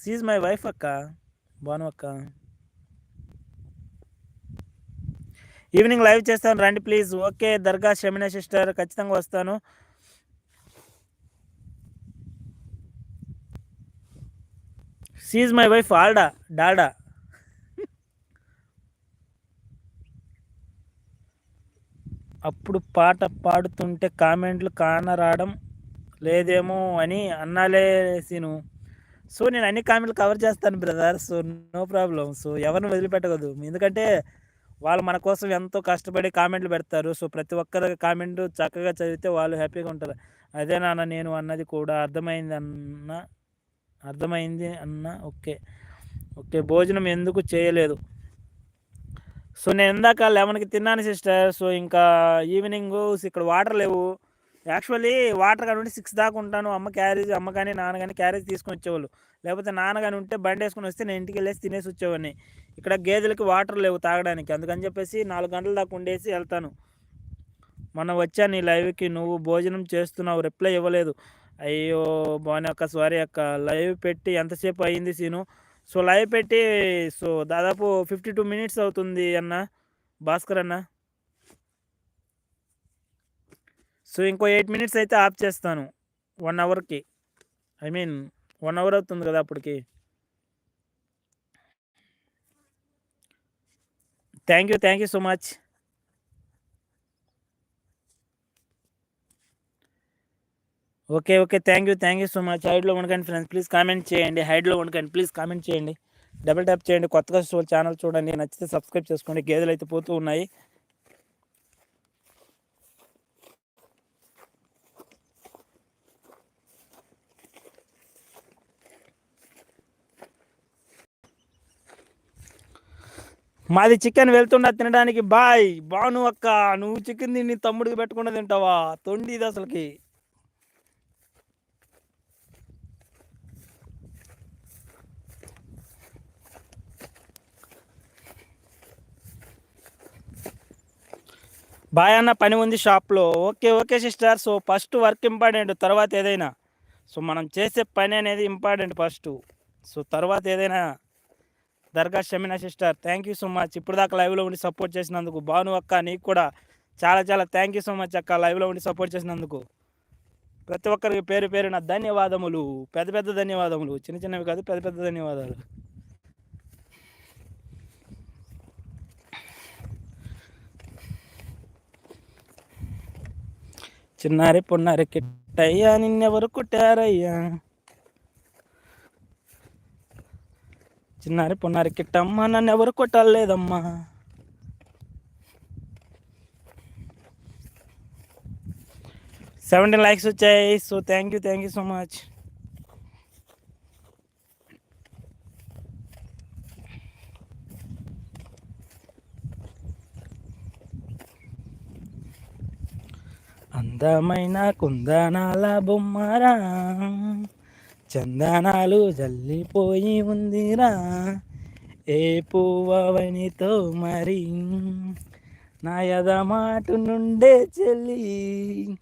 Seize my wife అక్క బాను అక్క evening live చేస్తాను. రండి ప్లీజ్ ఓకే దర్గా షమినా సిస్టర్ ఖచ్చితంగా వస్తాను. సీజ్ మై వైఫ్ ఆల్డా డాడా. అప్పుడు పాట పాడుతుంటే కామెంట్లు కానరావడం లేదేమో అని అన్నాలే సీను. సో నేను అన్ని కామెంట్లు కవర్ చేస్తాను brother. So no problem so ఎవరిని వదిలిపెట్టకూడదు. ఎందుకంటే వాళ్ళు మన కోసం ఎంతో కష్టపడి కామెంట్లు పెడతారు. సో ప్రతి ఒక్కరి కామెంట్ చక్కగా చదివితే వాళ్ళు హ్యాపీగా ఉంటారు. అదే నాన్న నేను అన్నది కూడా అర్థమైంది అన్న అర్థమైంది అన్న ఓకే. ఓకే భోజనం ఎందుకు చేయలేదు? సో నేను ఇందాక లెవెన్కి తిన్నాను సిస్టర్. సో ఇంకా ఈవినింగ్ ఇక్కడ వాటర్ లేవు. యాక్చువల్లీ వాటర్ కానీ ఉంటే సిక్స్ దాకా ఉంటాను. అమ్మ క్యారేజ్ అమ్మ కానీ నాన్న కానీ క్యారేజ్ తీసుకొని వచ్చేవాళ్ళు. లేకపోతే నాన్న కానీ ఉంటే బండి వేసుకొని వస్తే నేను ఇంటికి వెళ్ళేసి తినేసి వచ్చేవాడిని. ఇక్కడ గేదెలకి వాటర్ లేవు తాగడానికి. అందుకని చెప్పేసి నాలుగు గంటల దాకా ఉండేసి వెళ్తాను. మొన్న వచ్చాను నీ లైవ్కి నువ్వు భోజనం చేస్తున్నావు. రిప్లై ఇవ్వలేదు. అయ్యో బాగానే అక్క సారీ అక్క. లైవ్ పెట్టి ఎంతసేపు అయింది సీను? సో లైవ్ పెట్టి సో దాదాపు ఫిఫ్టీ టూ మినిట్స్ అవుతుంది అన్న. భాస్కర్ అన్న. సో ఇంకో ఎయిట్ మినిట్స్ అయితే ఆఫ్ చేస్తాను. వన్ అవర్కి. ఐ మీన్ వన్ అవర్ అవుతుంది కదా అప్పటికి. Thank you thank you so much. Okay okay thank you thank you so much. హైడ్లో ఉండకండి ఫ్రెండ్స్ ప్లీజ్ కామెంట్ చేయండి. హైడ్లో ఉండకండి ప్లీజ్ కామెంట్ చేయండి. డబుల్ ట్యాప్ చేయండి. కొత్తగా ఛానల్ చూడండి. నచ్చితే సబ్స్క్రైబ్ చేసుకోండి. గేదెలు అయితే పోతూ ఉన్నాయి. మాది చికెన్ వెళ్తున్నా తినడానికి. బాయ్ బాను అక్క నువ్వు చికెన్ తిని తమ్ముడికి పెట్టకుండా తింటావా? తొండి ఇది అసలుకి. బాయ్ అన్న పని ఉంది షాప్లో. Okay okay sister. So first work important తర్వాత ఏదైనా. సో మనం చేసే పని అనేది ఇంపార్టెంట్ ఫస్ట్. సో తర్వాత ఏదైనా Dargah Shamina sister thank you so much ఇప్పుడు దాకా లైవ్లో ఉండి సపోర్ట్ చేసినందుకు భాను అక్క నీకు కూడా చాలా చాలా థ్యాంక్ యూ సో మచ్ అక్క లైవ్లో ఉండి సపోర్ట్ చేసినందుకు. ప్రతి ఒక్కరికి పేరు పేరున ధన్యవాదములు. పెద్ద పెద్ద ధన్యవాదములు. చిన్న చిన్నవి కాదు పెద్ద పెద్ద ధన్యవాదాలు. చిన్నారి పొన్నారి కిట్టయ్యా నిన్నెవరు కుట్టారయ్యా? చిన్నారి పొన్నారి కిట్టమ్మ నన్ను ఎవరు కొట్టలేదమ్మా. సెవెంటీన్ లైక్స్ వచ్చాయి so thank you thank you so much అందమైన కుందనాల బొమ్మరా. చందనాలు జల్లిపోయి ఉందిరా. ఏ పువ్వవనితో మరి? నా యదమాటు నుండే చెల్లి.